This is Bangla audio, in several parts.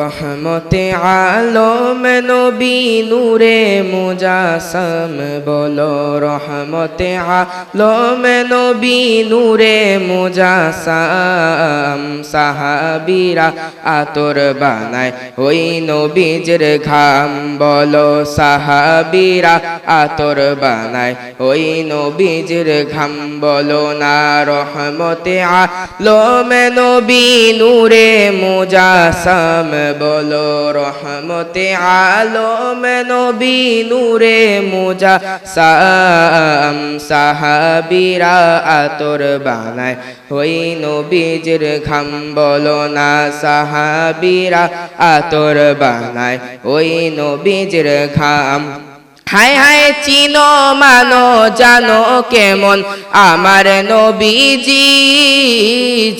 রহমতে আলম নবী নূরে মুজাসম বলো, রহমতে আলম নবী নূরে মুজাসম। সাহাবিরা আতর বানায় ওই নবীজের ঘাম বলো, সাহাবিরা আতর বানায় ওই নবীজের ঘাম বলো না, রহমতে আলম নবী নূরে মুজাসম বলো, রহমতে আলম নবী নূরে মুজা সাম সাহাবিরা আতর বানায়। ওই নবীজের ঘাম বলো না, সাহাবিরা আতর বানায়। ওই নবীজের ঘাম হায় হায় চিনো মানো, জানো কেমন? আমার নবীজি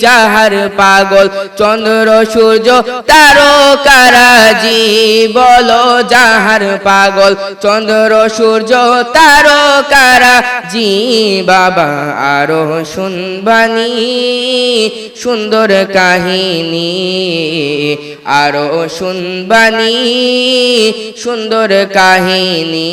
যাহার পাগল, চন্দ্র, সূর্য তারকারাজি বলো যাহার পাগল, চন্দ্র, সূর্য, তারকারা জি বাবা, আরও শুনবানি সুন্দর কাহিনী। আরও শুনবানি সুন্দর কাহিনী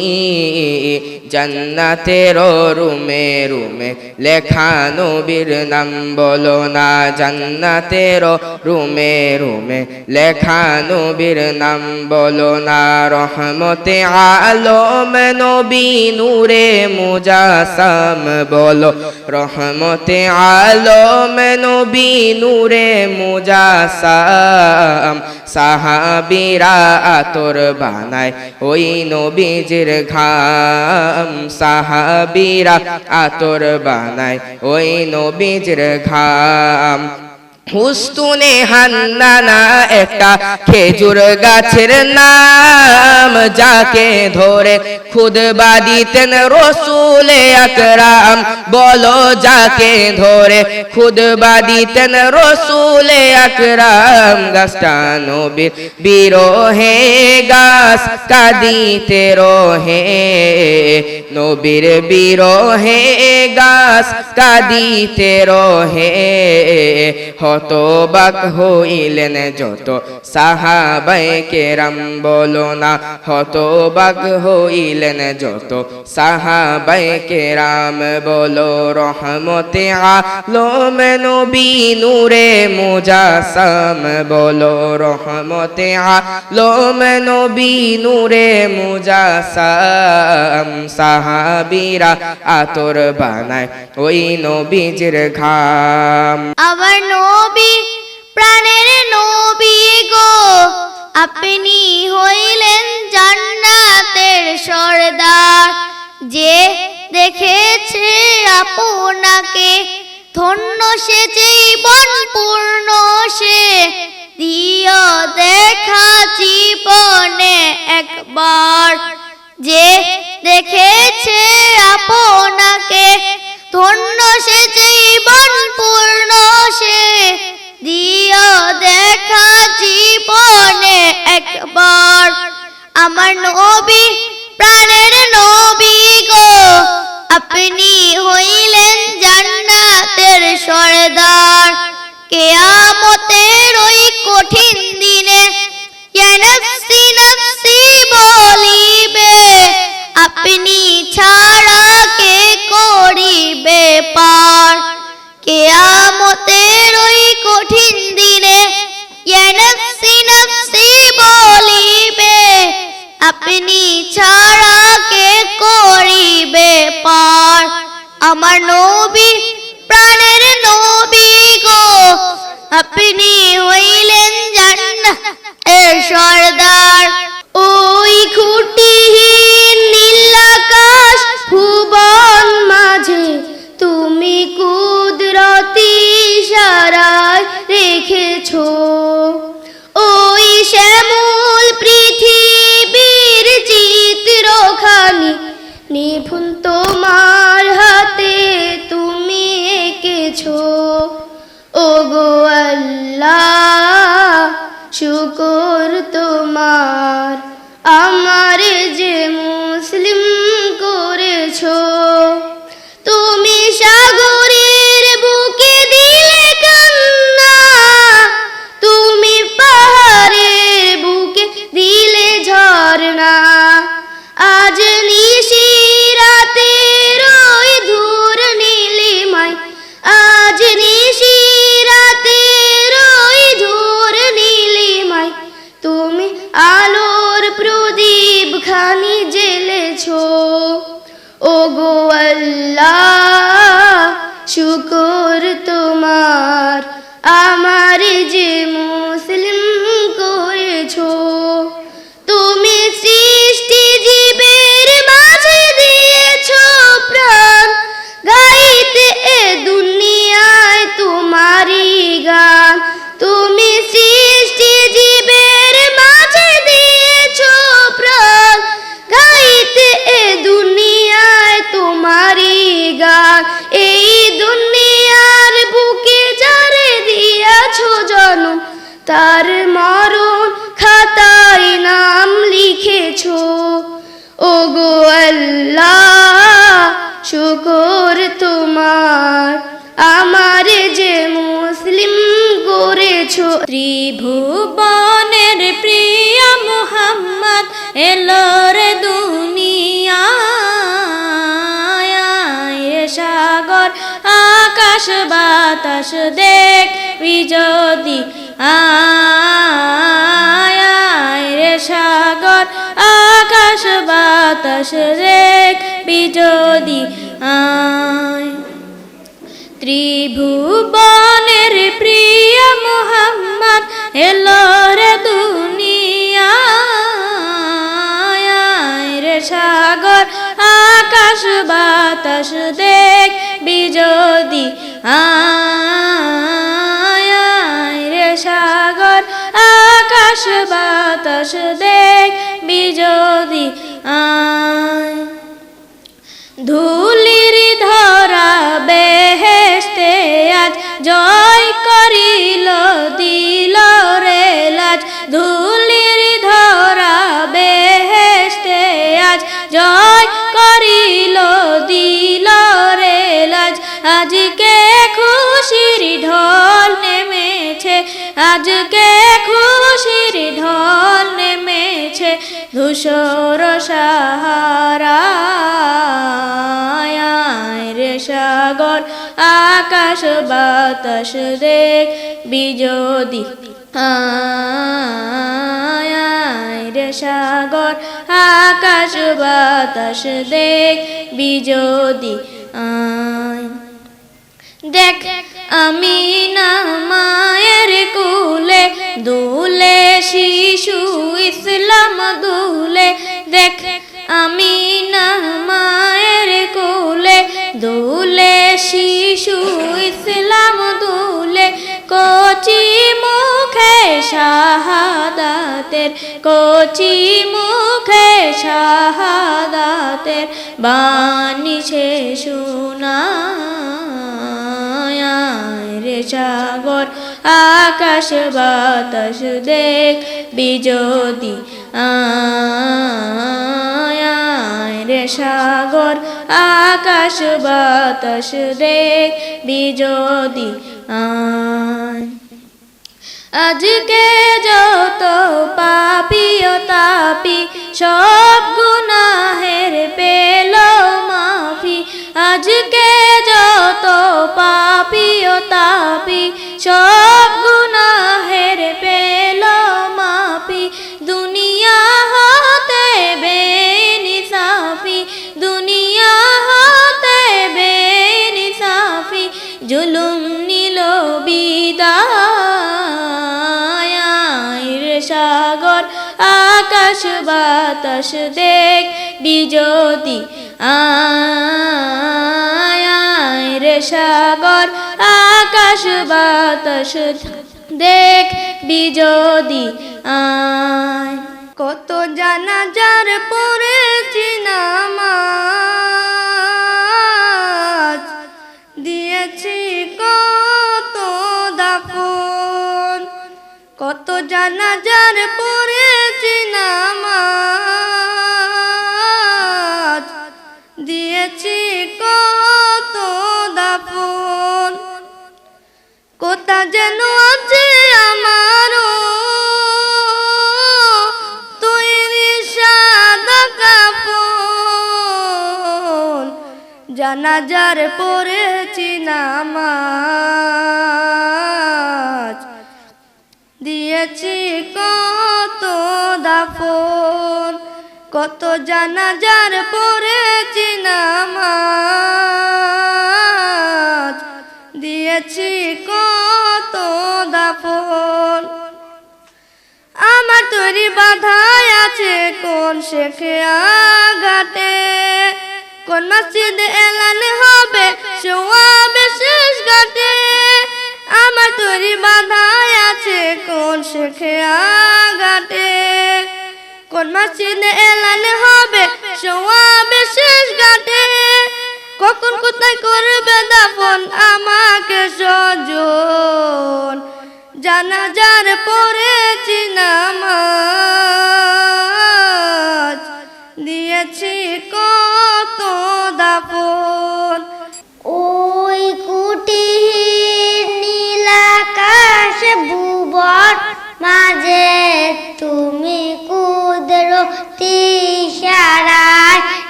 জান্নাতের রুমে রুমে লেখা নবীর নাম বলো না জান্নাতের রুমে রুমে লেখা নবীর নাম বলো না, রহমতে আলম নবী নূরে মুজাসম বলো, রহমতে আলম নবী নূরে মুজাসম সাহাবিরা আতর বানায়। ওই নবীজির ঘাম সাহাবিরা আতর বানায়। ওই নবীজির ঘাম হুস্তুনে হান্নানা একটা খেজুর গাছের নাম যাকে ধরে খুদবা দিতেন রসুলে আকরাম। বলো যাকে ধরে খুদবা দিতেন রসুলে আকরাম। গাছটা নবীর বিরোহে গাছ কাদিতে রোহে। নবীর বিরোহে গাছ কাদিতে রোহে। হতবাক হইলেন যত সাহাবাই কেরাম, বলো না, হতবাক হইলেন যত সাহাবাই কেরাম, বলো রহমতে আলম নবী নূরে মুজাসম বলো রহমতে আলম নবী নূরে মুজাসম সাহাবিরা আতর বানায় ওই নবীজির ঘাম। নবী প্রাণের নবী গো। আপনি হইলেন জান্নাতের সর্দার। যে দেখেছে আপনাকে, ধন্য সে, জীবন পূর্ণ সে। দিও দেখা জীবনে একবার। যে দেখেছে আপনাকে, ধন্য সে একবার আমার নবী, প্রাণের নবী গো। আপনি হইলেন জান্নাতের সরদার। কেয়ামতের ওই কঠিন দিনে ইয়া আমার নবী প্রাণের নবী গো। আপনি হইলেন জান্নাতের সর্দার আল্লাহ শুকুর তোমার আমার আমার যে মুসলিম করেছ। ত্রিভুবনের প্রিয় মুহাম্মদ এলো রে দুনিয়ায়। সাগর, আকাশ, বাতাস দেখ যদি। আয় সাগর, আকাশ, বাতাস দেখ যদি। আয়। ত্রিভুবনের প্রিয় মোহাম্মদ এলো রে দুনিয়ায় রে সাগর, আকাশ বাতাস দেখ, বিজদি রে সাগর, আকাশ বাতাস দেখ, বিজদি, আয়। ধুলির লাজ ধুলির ধরা বেহেস্তে আজ জয় করিল, দিল রে লাজ আজকে খুশির ঢল নেমেছে, আজকে খুশির ঢল নেমেছে ধূসর সাহারা। সাগর, আকাশ বাতাস দেখ, বিজদি আয় সাগর, আকাশ বাতাস দেখ, বিজদি আয়। দেখ, আমি না মায়ের কুলে, দুলে শিশু ইসলাম দুলে। দেখ, আমি না মায়ের কুলে, দুলে শিশু ইসলাম দুলে। কচি মুখে শাহাদাতের, কচি মুখে শাহাদাতের বাণী সে রে সাগর, আকাশ বাতাস দেখ, বিজদি রে সাগর, আকাশ বাতাস দেখ, বিজদি আজকে যত পাপি ও তাপি, সব গুনাহের পেল মাফি। আজকে যত পাপি ও তাপি, সব আকাশ বাতাস দেখ বিজদি আয় রে সাগর, আকাশ বাতাস দেখ বিজদি আয়। কত জানাজার পড়েছি নামাজ, দিয়েছি কত দাফন, কত জানাজার দিয়েছি কত কোথা যেন সাদা জানাজার পড়েছি কত জানাজার পড়েছি নামাজ। দিয়েছি কত দাফন। আমার তৈরি বাধায় আছে কোন শেখে আঘাটে কোন মসজিদ এলান হবে সোয়াবে শেষ ঘাটে। আমার তৈরি বাধায় আছে কোন শেখে আঘাটে কোন মাসিনে এলানে হবে? সোয়াবে শেষ ঘাটে। কখন কোথায় করবে দাফন? আমাকে সজন। জানাজার পড়েছি নামাজ। দিয়েছি কত দাফন।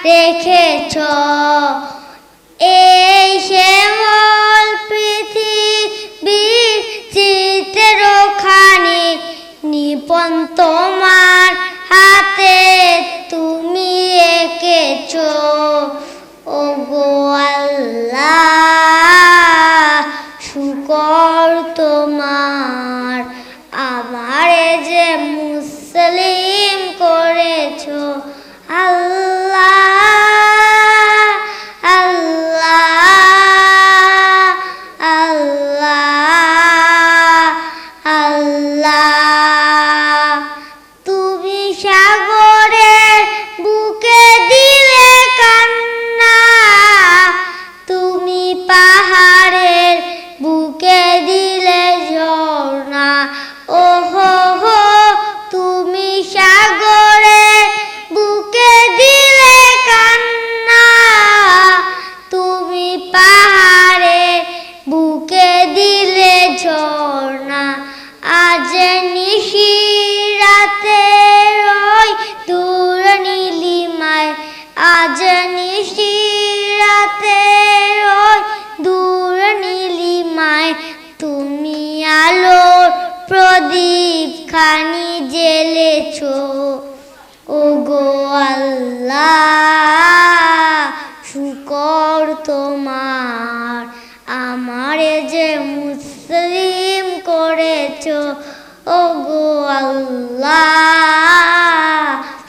রেখেছ জেলেছো ও গো শুকর তোমার। আমারে যে মুসলিম করেছ ও গো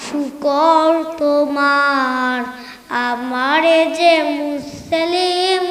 শুকর তোমার। আমারে যে মুসলিম